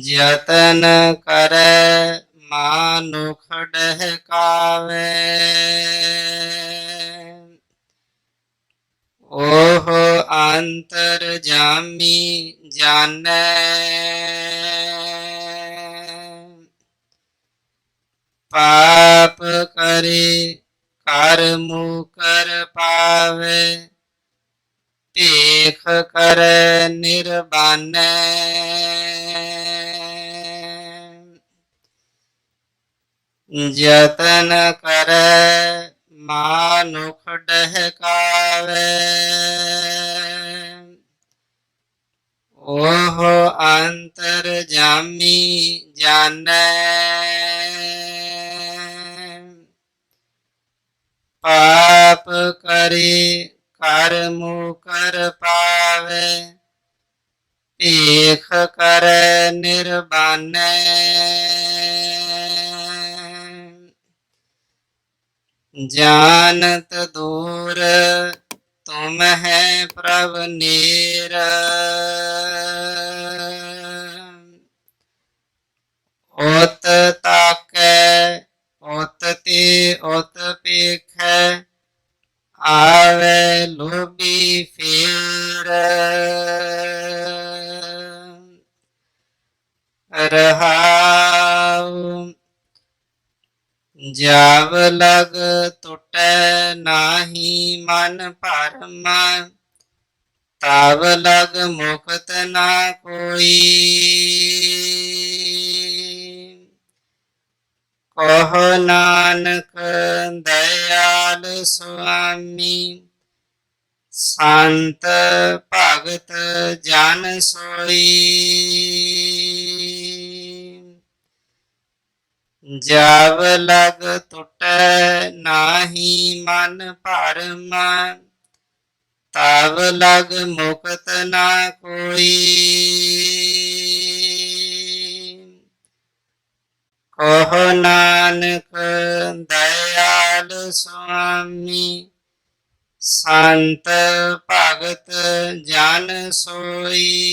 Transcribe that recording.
ਜਤਨ ਕਰੈ ਮਾਨੁਖ ਡਹਿਕਾਵੇ। ਓਹ ਅੰਤਰ ਜਾਮੀ ਜਾਣੈ। ਪਾਪ ਕਰੇ ਕਰ ਮੁਕਰ ਪਾਵੇ। ਭੇਖ ਕਰੈ ਨਿਰਬਾਨੈ। ਜਤਨ ਕਰੈ, ਮਾਨੁਖ ਡਹਿਕਾਵੇ। ਓਹ ਅੰਤਰ ਜਾਮੀ ਜਾਣੈ। ਪਾਪ ਕਰੇ ਕਰ ਮੁਕਰ ਪਾਵੇ। ਭੇਖ ਕਰੈ, ਨਿਰਬਾਨੈ। ਜਾਣਤ ਦੂਰ, ਤੁਮ ਹੈ ਪ੍ਰਭ ਨੀਰ। ਉਤ ਤਾਕੈ, ਉਤ ਤੇ ਉਤ ਪੇਖੈ, ਆਵੇ ਲੋਭੀ ਫੇਰ। ਰਹਾਉ ਜਾਵ ਲਗ ਟੁਟੈ ਨਾਹੀ ਮਨ ਭਰਮਾ ਤਬ ਲਗ ਮੁਕਤ ਨਾ ਕੋਈ। ਕਹ ਨਾਨਕ ਦਇਆਲ ਸੁਆਮੀ, ਸੰਤ ਭਗਤ ਜਨ ਸੋਈ। ਜਾਵ ਲਗ ਟੁਟੈ ਨਾਹੀ ਮਨ ਭਰਮਾ ਤਬ ਲਗ ਮੁਕਤ ਨਾ ਕੋਈ। ਕਹੋ ਨਾਨਕ ਦਇਆਲ ਸੁਆਮੀ, ਸੰਤ ਭਗਤ ਜਨ ਸੋਈ।